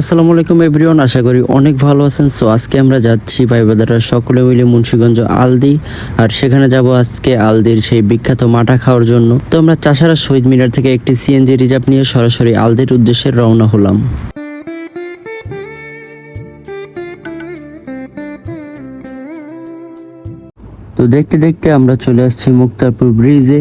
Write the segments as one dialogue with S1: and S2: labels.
S1: আসসালামু আলাইকুম এভরিওয়ান, আশা করি অনেক ভালো আছেন। সো আজকে আমরা যাচ্ছি ভাই বাদারা সকলে মিলে মুন্সিগঞ্জ আলদি, আর সেখানে যাব আজকে আলদির সেই বিখ্যাত মাঠা খাওয়ার জন্য। তো আমরা চাষারা শহীদ মিনার থেকে একটি সিএনজি রিজার্ভ নিয়ে সরাসরি আলদির উদ্দেশ্যে রওনা হলাম। তো দেখতে দেখতে আমরা চলে আসছি মুক্তারপুর ব্রিজে।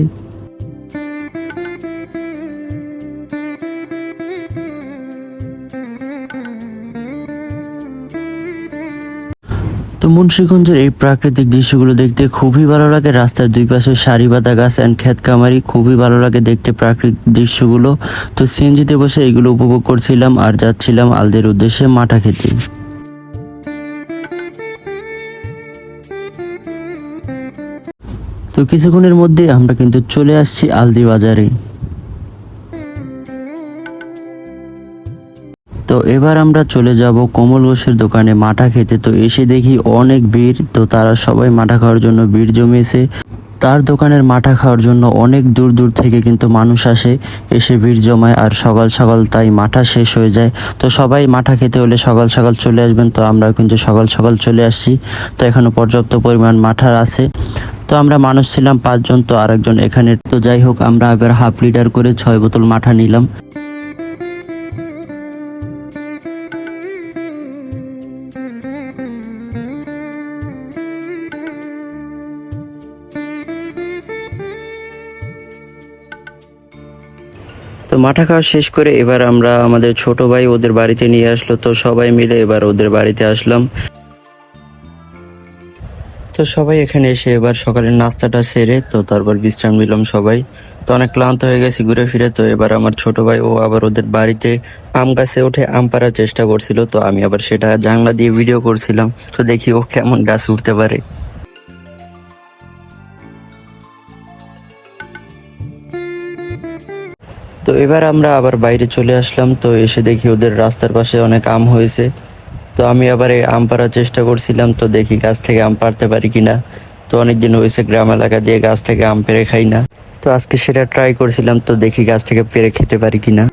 S1: তো মুন্সীগঞ্জের এই প্রাকৃতিক দৃশ্যগুলো দেখতে খুবই ভালো লাগে। রাস্তার দুই পাশে সারি বাঁধা গাছ অ্যান্ড ক্ষেত কামারি খুবই ভালো লাগে দেখতে প্রাকৃতিক দৃশ্যগুলো। তো সিএনজিতে বসে এগুলো উপভোগ করছিলাম আর যাচ্ছিলাম আলদের উদ্দেশ্যে মাঠা খেতে। তো কিছুক্ষণের মধ্যে আমরা কিন্তু চলে আসছি আলদি বাজারে। তো এবার আমরা চলে যাব কমল ঘোষের দোকানে মাঠা খেতে। তো এসে দেখি অনেক ভিড়, তো তারা সবাই মাঠা খাওয়ার জন্য ভিড় জমিয়েছে। তার দোকানের মাঠা খাওয়ার জন্য অনেক দূর দূর থেকে কিন্তু মানুষ আসে, এসে ভিড় জমায় আর সকাল সকাল তাই মাঠা শেষ হয়ে যায়। তো সবাই মাঠা খেতে হলে সকাল সকাল চলে আসবেন, তো আমরা কিন্তু সকাল সকাল চলে আসছি। তো এখনও পর্যাপ্ত পরিমাণ মাঠার আছে। তো আমরা মানুষ ছিলাম পাঁচজন, তো আরেকজন এখানে। তো যাই হোক, আমরা এবার হাফ লিটার করে ছয় বোতল মাঠা নিলাম। তো মাঠা খাওয়া শেষ করে এবার আমরা আমাদের ছোট ভাই ওদের বাড়িতে নিয়ে আসলো। তো সবাই মিলে এবার ওদের বাড়িতে আসলাম। তো সবাই এখানে এসে এবার সকালের নাস্তাটা সেরে, তো তারপর বিশ্রাম নিলাম সবাই। তো অনেক ক্লান্ত হয়ে গেছি ঘুরে ফিরে তো এবার আমার ছোট ভাই ও আবার ওদের বাড়িতে আম গাছে উঠে আম পাড়ার চেষ্টা করছিল। তো আমি আবার সেটা জানলা দিয়ে ভিডিও করছিলাম। তো দেখি ও কেমন গাছ উঠতে পারে। তো এবার আমরা আবার বাইরে চলে আসলাম, তো এসে দেখি ওদের রাস্তার পাশে অনেক আম হয়েছে। তো আমি আবার এই আম পাড়ার চেষ্টা করছিলাম, তো দেখি গাছ থেকে আম পাড়তে পারি কিনা। তো অনেকদিন হয়েছে গ্রাম এলাকা দিয়ে গাছ থেকে আম পেরে খাই না। তো আজকে সেটা ট্রাই করছিলাম, তো দেখি গাছ থেকে পেরে খেতে পারি কিনা।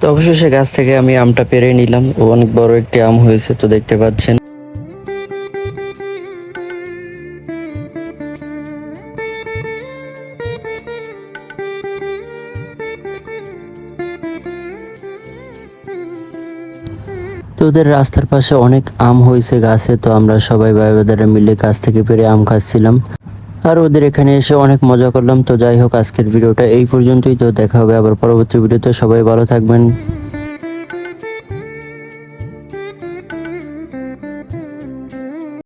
S1: তো অবশেষে গাছ থেকে আমি আমটা পেরে নিলাম। ও অনেক বড় একটি আম হয়েছে, তো দেখতে পাচ্ছেন। তো ওদের রাস্তার পাশে অনেক আম হয়েছে গাছে, তো আমরা সবাই ভাই বাদারা মিলে গাছ থেকে পেরে আম খাচ্ছিলাম। আর ওদের এখানে এসে অনেক মজা করলাম, তো যাই হোক আজকের ভিডিওটা এই পর্যন্তই, তো দেখা হবে আবার পরবর্তী ভিডিওতে। সবাই ভালো থাকবেন।